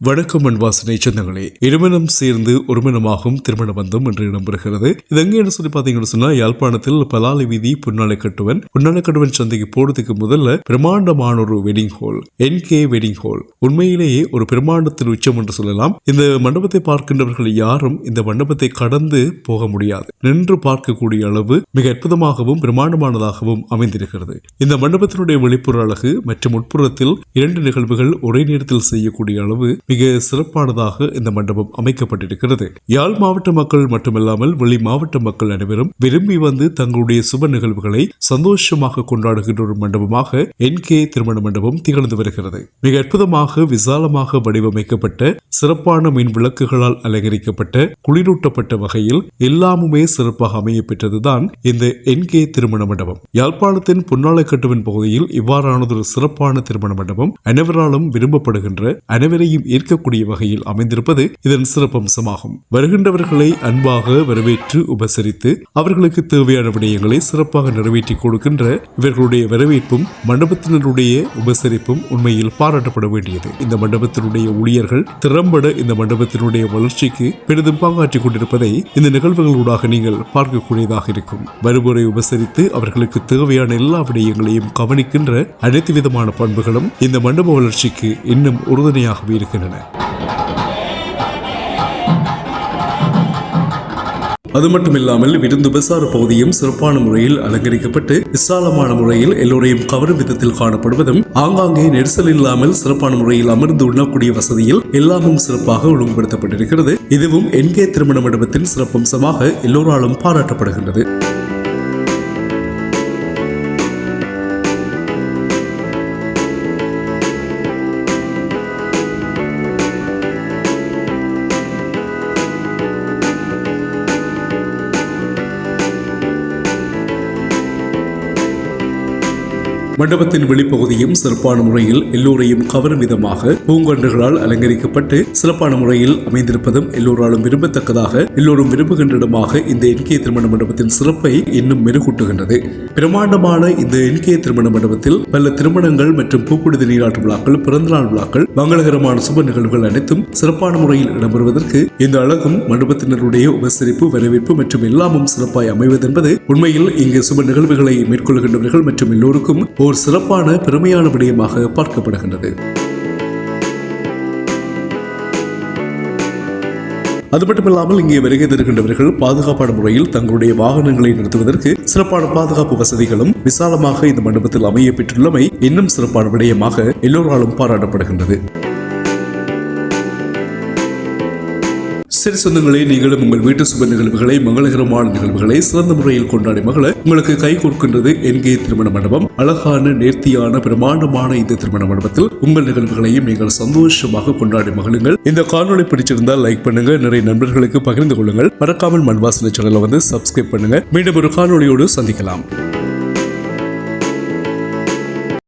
வணக்கம் வாசனை சொந்தங்களே. இருமணம் சேர்ந்து ஒருமணமாகும் திருமண பந்தம் என்று இடம்பெறுகிறது. இது எங்க என்ன சொல்லி பாத்தீங்கன்னு சொன்னா யாழ்ப்பாணத்தில் பலாலி வீதி புன்னாலை கட்டுவன். புன்னாலை கட்டுவன் சந்தைக்கு போறதுக்கு முதல்ல பிரம்மாண்டமான ஒரு wedding hall N K wedding hall உண்மையிலேயே ஒரு பிரம்மாண்டத்தின் உச்சம் என்று சொல்லலாம். இந்த மண்டபத்தை பார்க்கின்றவர்கள் யாரும் இந்த மண்டபத்தை கடந்து போக முடியாது. நின்று பார்க்கக்கூடிய அளவு மிக அற்புதமாகவும் பிரம்மாண்டமானதாகவும் அமைந்திருக்கிறது. இந்த மண்டபத்தினுடைய வெளிப்புற அழகு மற்றும் உட்புறத்தில் இரண்டு நிகழ்வுகள் ஒரே நேரத்தில் செய்யக்கூடிய அளவு மிக சிறப்பானதாக இந்த மண்டபம் அமைக்கப்பட்டிருக்கிறது. யாழ் மாவட்ட மக்கள் மட்டுமல்லாமல் வெளி மாவட்ட மக்கள் அனைவரும் விரும்பி வந்து தங்களுடைய சுப நிகழ்வுகளை சந்தோஷமாக கொண்டாடுகின்ற ஒரு மண்டபமாக என் கே திருமண மண்டபம் திகழ்ந்து வருகிறது. மிக அற்புதமாக விசாலமாக வடிவமைக்கப்பட்ட சிறப்பான மின் விளக்குகளால் அலங்கரிக்கப்பட்ட குளிரூட்டப்பட்ட வகையில் எல்லாமுமே சிறப்பாக அமைய பெற்றதுதான் இந்த என் கே திருமண மண்டபம். யாழ்ப்பாணத்தின் புன்னாலைக்கட்டுவின் பகுதியில் இவ்வாறானதொரு சிறப்பான திருமண மண்டபம் அனைவராலும் விரும்பப்படுகின்ற அனைவரையும் ஏற்கக்கூடிய வகையில் அமைந்திருப்பது இதன் சிறப்பம்சமாகும். வருகின்றவர்களை அன்பாக வரவேற்று உபசரித்து அவர்களுக்கு தேவையான விடயங்களை சிறப்பாக நிறைவேற்றி கொடுக்கின்ற இவர்களுடைய வரவேற்பும் மண்டபத்தினருடைய உபசரிப்பும் உண்மையில் பாராட்டப்பட வேண்டியது. இந்த மண்டபத்தினுடைய ஊழியர்கள் திறம்பட இந்த மண்டபத்தினுடைய வளர்ச்சிக்கு பெரிதும் பங்காற்றிக் கொண்டிருப்பதை இந்த நிகழ்வுகளூடாக நீங்கள் பார்க்கக்கூடியதாக இருக்கும். வருவோரை உபசரித்து அவர்களுக்கு தேவையான எல்லா விடயங்களையும் கவனிக்கின்ற அனைத்து விதமான பண்புகளும் இந்த மண்டப வளர்ச்சிக்கு இன்னும் உறுதுணையாகவே இருக்கின்றன. அது மட்டுமில்லாமல் விருந்து உபசார பகுதியும் சிறப்பான முறையில் அலங்கரிக்கப்பட்டு விசாலமான முறையில் எல்லோரையும் கவரும் விதத்தில் காணப்படுவதும் ஆங்காங்கே நெரிசல் இல்லாமல் சிறப்பான முறையில் அமர்ந்து உண்ணக்கூடிய வசதியில் எல்லாமும் சிறப்பாக ஒழுங்குபடுத்தப்பட்டிருக்கிறது. இதுவும் என்கே திருமண மண்டபத்தின் சிறப்பம்சமாக எல்லோராலும் பாராட்டப்படுகின்றது. மண்டபத்தின் வெளிப்பகுதியும் சிறப்பான முறையில் எல்லோரையும் கவரும் விதமாக பூங்கொன்றுகளால் அலங்கரிக்கப்பட்டு சிறப்பான முறையில் அமைந்திருப்பதும் எல்லோராலும் விரும்பத்தக்கதாக எல்லோரும் விரும்புகின்ற இடமாக இந்த என்கே திருமண மண்டபத்தின் சிறப்பை இன்னும் மெருகூட்டுகின்றது. பிரமாண்டமான இந்த என்கே திருமண மண்டபத்தில் பல திருமணங்கள் மற்றும் பூக்குடுதி நீராட்டு விழாக்கள் பிறந்தநாள் விழாக்கள் மங்களகரமான சுப நிகழ்வுகள் அனைத்தும் சிறப்பான முறையில் இடம்பெறுவதற்கு இந்த அழகும் மண்டபத்தினருடைய உபசரிப்பு வரவேற்பு மற்றும் எல்லாமும் சிறப்பாய் அமைவதென்பது உண்மையில் இங்கு சுப நிகழ்வுகளை மேற்கொள்கின்றவர்கள் மற்றும் எல்லோருக்கும் ஓர் சிறப்பான பெருமையான விடயமாக பார்க்கப்படுகின்றது. அது மட்டுமில்லாமல் இங்கே வருகை தருகின்றவர்கள் பாதுகாப்பான முறையில் தங்களுடைய வாகனங்களை நிறுத்துவதற்கு சிறப்பான பாதுகாப்பு வசதிகளும் விசாலமாக இந்த மண்டபத்தில் அமைய பெற்றுள்ளமை இன்னும் சிறப்பான விடயமாக எல்லோராலும் பாராட்டப்படுகின்றது. சரி சொந்தங்களே நீங்களும் உங்கள் வீட்டு சுப நிகழ்வுகளை மங்களகரமான நிகழ்வுகளை சிறந்த முறையில் கொண்டாடி மகள உங்களுக்கு கை கொடுக்கின்றது என்கே திருமண மண்டபம். அழகான நேர்த்தியான பிரமாண்டமான இந்த திருமண மண்டபத்தில் உங்கள் நிகழ்வுகளையும் நீங்கள் சந்தோஷமாக கொண்டாடி மகளுங்கள் இந்த காணொலி பிடிச்சிருந்தால் லைக் பண்ணுங்க. நிறைய நண்பர்களுக்கு பகிர்ந்து கொள்ளுங்கள். மறக்காமல் மண்வாசனை சேனலை வந்து சப்ஸ்கிரைப் பண்ணுங்க. மீண்டும் ஒரு காணொலியோடு சந்திக்கலாம்.